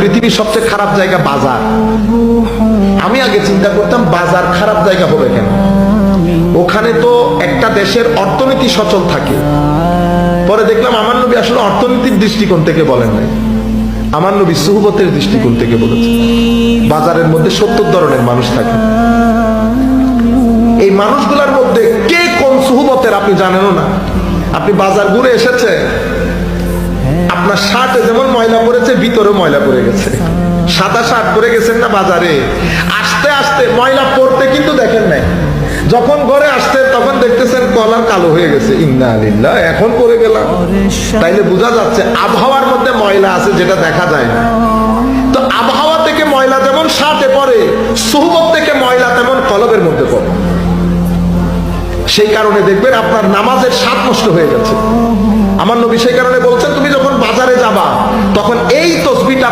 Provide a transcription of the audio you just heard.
পৃথিবীর সবচেয়ে খারাপ জায়গা বাজার। আমি আগে চিন্তা করতাম বাজার খারাপ জায়গা হবে কেন? ওখানে তো একটা দেশের অর্থনীতি সচল থাকে। পরে দেখলাম আমার নবী আসলে অর্থনীতির দৃষ্টিকোণ থেকে বলেন নাই। আমার নবী সুহবতের দৃষ্টিকোণ থেকে বলেছে বাজারের মধ্যে সত্তর ধরনের মানুষ থাকে। এই মানুষগুলোর মধ্যে কে কোন সুহবতের আপনি জানেনও না। আপনি বাজার ঘুরে এসেছে আপনার যেমন ময়লা পড়েছে ভিতরে ময়লা পড়ে গেছে। সাদা শার্ট পরে গেছেন না বাজারে? আস্তে আস্তে ময়লা পড়তে কিন্তু দেখেন নাই। যখন ঘরে আসতে তখন দেখতেছেন কলার কালো হয়ে গেছে। ইন্না আলিল্লাহ এখন পরে গেলাম। তাইলে বোঝা যাচ্ছে আবহাওয়ার মধ্যে ময়লা আছে যেটা দেখা যায় না। তো আবহাওয়া থেকে ময়লা যেমন সাথে পড়ে, সুহবত থেকে ময়লা তেমন কলবের মধ্যে পড়ে। সেই কারণে দেখবেন আপনার নামাজের স্বাদ নষ্ট হয়ে গেছে আমার নবী সেই কারণে বলছেন তখন এই তসবিটা